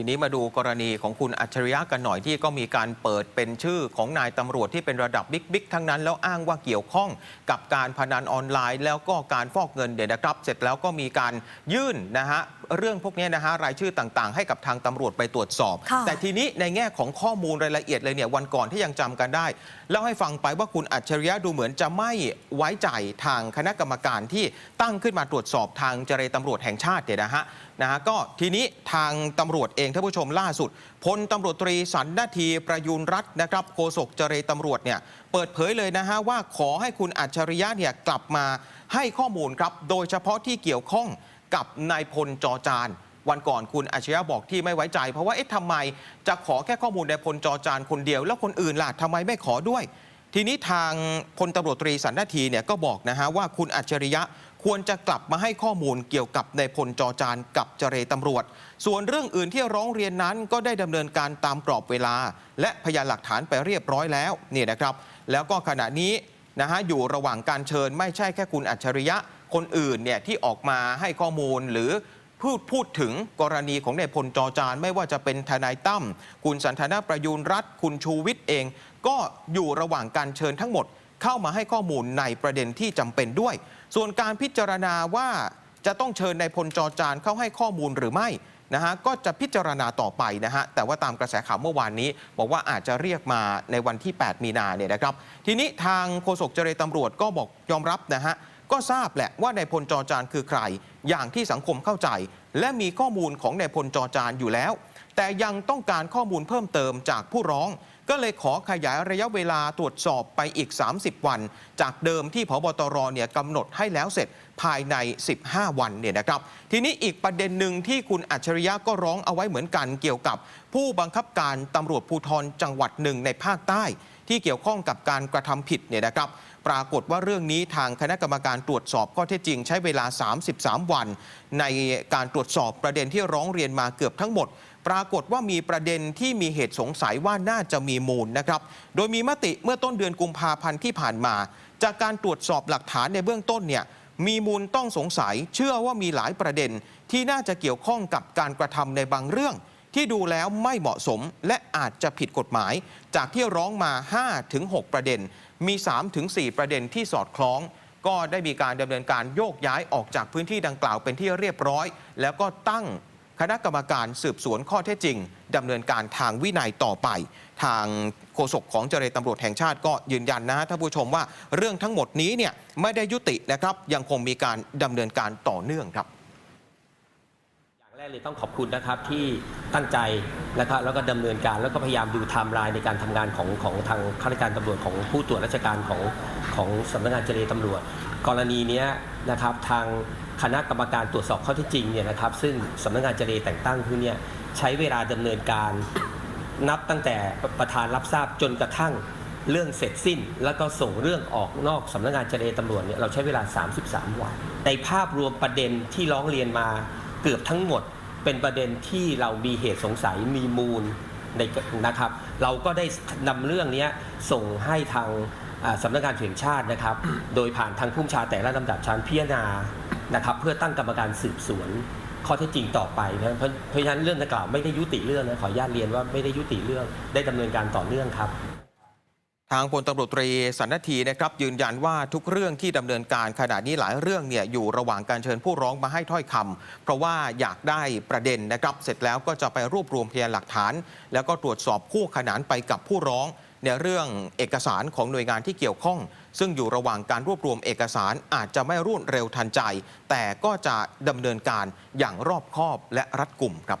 ทีนี้มาดูกรณีของคุณอัจฉริยะกันหน่อยที่ก็มีการเปิดเป็นชื่อของนายตำรวจที่เป็นระดับบิ๊กๆทั้งนั้น แล้วอ้างว่าเกี่ยวข้องกับการพนันออนไลน์ แล้วก็การฟอกเงินเดี๋ยวนะครับ เสร็จแล้วก็มีการยื่นนะฮะเรื่องพวกนี้นะฮะรายชื่อต่างๆ ให้กับทางตำรวจไปตรวจสอบค่ะแต่ทีนี้ในแง่ของข้อมูลรายละเอียดเลยเนี่ยวันก่อนที่ยังจำกันได้เล่าให้ฟังไปว่าคุณอัจฉริยะดูเหมือนจะไม่ไว้ใจทางคณะกรรมการที่ตั้งขึ้นมาตรวจสอบทางเจรตำรวจแห่งชาติเนี่ยนะฮะ นะฮะก็ทีนี้ทางตำรวจเองท่านผู้ชมล่าสุดพลตำรวจตรีสันนาทีประยูนรัตน์นะครับโฆษกเจรตำรวจเนี่ยเปิดเผยเลยนะฮะว่าขอให้คุณอัจฉริยะเนี่ยกลับมาให้ข้อมูลครับโดยเฉพาะที่เกี่ยวข้องกับนายพลจอจานวันก่อนคุณอาชญะบอกที่ไม่ไว้ใจ เพราะว่าเอ๊ะทำไมจะขอแค่ข้อมูลในพลจอจานคนเดียว แล้วคนอื่นล่ะทำไมไม่ขอด้วย ทีนี้ทางพลตำรวจตรีสันนาทีเนี่ยก็บอกนะฮะว่าคุณอัจฉริยะ ควรจะกลับมาให้ข้อมูลเกี่ยวกับในพลจอจานกับเจรตำรวจ ส่วนเรื่องอื่นที่ร้องเรียนนั้นก็ได้ดำเนินการตามกรอบเวลา และพยานหลักฐานไปเรียบร้อยแล้วนี่นะครับ แล้วก็ขณะนี้นะฮะอยู่ระหว่างการเชิญไม่ใช่แค่คุณอัจฉริยะคนอื่นเนี่ยที่ออกมาให้ข้อมูลหรือพูดพูดถึงกรณีของนายพลจอจานไม่ว่าจะเป็นทนายตั้มคุณสันทนาประยูนรัฐ คุณชูวิทย์เอง ก็อยู่ระหว่างการเชิญทั้งหมด เข้ามาให้ข้อมูลในประเด็นที่จำเป็นด้วย ส่วนการพิจารณาว่าจะต้องเชิญนายพลจอจานเข้าให้ข้อมูลหรือไม่นะฮะก็จะพิจารณาต่อไปนะฮะแต่ว่าตามกระแสข่าวเมื่อวานนี้ บอกว่าอาจจะเรียกมาในวันที่ 8 มีนาเนี่ยนะครับ ทีนี้ทางโฆษกเจรตำรวจก็บอกยอมรับนะฮะก็ทราบแหละว่านายพลจอจานคือใคร อย่างที่สังคมเข้าใจ และมีข้อมูลของนายพลจอจานอยู่แล้ว แต่ยังต้องการข้อมูลเพิ่มเติมจากผู้ร้อง ก็เลยขอขยายระยะเวลาตรวจสอบไปอีก 30 วัน จากเดิมที่พบตรเนี่ยกำหนดให้แล้วเสร็จภายใน 15 วันเนี่ยนะครับ ทีนี้อีกประเด็นหนึ่งที่คุณอัจฉริยะก็ร้องเอาไว้เหมือนกันเกี่ยวกับ ผู้บังคับการตำรวจภูธรจังหวัดหนึ่งในภาคใต้ ที่เกี่ยวข้องกับการกระทำผิดเนี่ยนะครับปรากฏว่าเรื่องนี้ทางคณะกรรมการตรวจสอบข้อเท็จจริงใช้เวลา 33 วัน ในการตรวจสอบประเด็นที่ร้องเรียนมาเกือบทั้งหมด ปรากฏว่ามีประเด็นที่มีเหตุสงสัยว่าน่าจะมีมูลนะครับ โดยมีมติเมื่อต้นเดือนกุมภาพันธ์ที่ผ่านมา จากการตรวจสอบหลักฐานในเบื้องต้นเนี่ยมีมูลต้องสงสัย เชื่อว่ามีหลายประเด็น ที่น่าจะเกี่ยวข้องกับการกระทำในบางเรื่อง ที่ดูแล้วไม่เหมาะสมและอาจจะผิดกฎหมาย จากที่ร้องมา 5-6 ประเด็น มี 3-4 ประเด็นที่สอดคล้องก็ได้มีการดำเนินการโยกย้ายออกจากพื้นที่ดังกล่าวเป็นที่เรียบร้อย แล้วก็ตั้ง คณะกรรมการสืบสวนข้อเท็จจริงดำเนินการทางวินัยต่อไป ทางโฆษกของเจรตำรวจแห่งชาติก็ยืนยันนะท่านผู้ชมว่าเรื่องทั้งหมดนี้เนี่ยไม่ได้ยุตินะครับ ยังคงมีการดำเนินการต่อเนื่องครับอย่างแรกเลยต้องขอบคุณนะครับที่ตั้งใจแล้วก็แล้วก็ดำเนินการแล้วก็พยายามดูไทม์ไลน์ในการทำงานของของทางข้าราชการตำรวจของผู้ตรวจราชการของของสำนักงานเจรตำรวจ กรณีนี้นะครับทางคณะกรรมการตรวจสอบข้อเท็จจริงเนี่ยนะครับซึ่งสำนักงานเจรแต่งตั้งขึ้นเนี่ยใช้เวลาดำเนินการนับตั้งแต่ประธานรับทราบจนกระทั่งเรื่องเสร็จสิ้น แล้วก็ส่งเรื่องออกนอกสำนักงานเจรตำรวจเนี่ยเราใช้เวลา 33 วัน ในภาพรวมประเด็นที่ร้องเรียนมาเกือบทั้งหมด เป็นประเด็นที่เรามีเหตุสงสัยมีมูล ในนะครับ เราก็ได้นำเรื่องนี้ส่งให้ทางสำนักงานแห่งชาตินะครับ โดยผ่านทางผู้ชาแต่ละลำดับชั้นพิจารณานะครับ เพื่อตั้งกรรมการสืบสวนข้อเท็จจริงต่อไปนะเพราะฉะนั้นเรื่องดังกล่าวไม่ได้ยุติเรื่องนะขออนุญาตเรียนว่าไม่ได้ยุติเรื่องได้ดำเนินการต่อเนื่องครับ ทางพลตำรวจตรีสันนทีนะครับยืนยันว่าทุกเรื่องที่ดำเนินการขณะนี้หลายเรื่องเนี่ยอยู่ระหว่างการเชิญผู้ร้องมาให้ถ้อยคำเพราะว่าอยากได้ประเด็นนะครับ เสร็จแล้วก็จะไปรวบรวมพยานหลักฐาน แล้วก็ตรวจสอบคู่ขนานไปกับผู้ร้อง ในเรื่องเอกสารของหน่วยงานที่เกี่ยวข้อง ซึ่งอยู่ระหว่างการรวบรวมเอกสารอาจจะไม่รวดเร็วทันใจ แต่ก็จะดำเนินการอย่างรอบคอบและรัดกุมครับ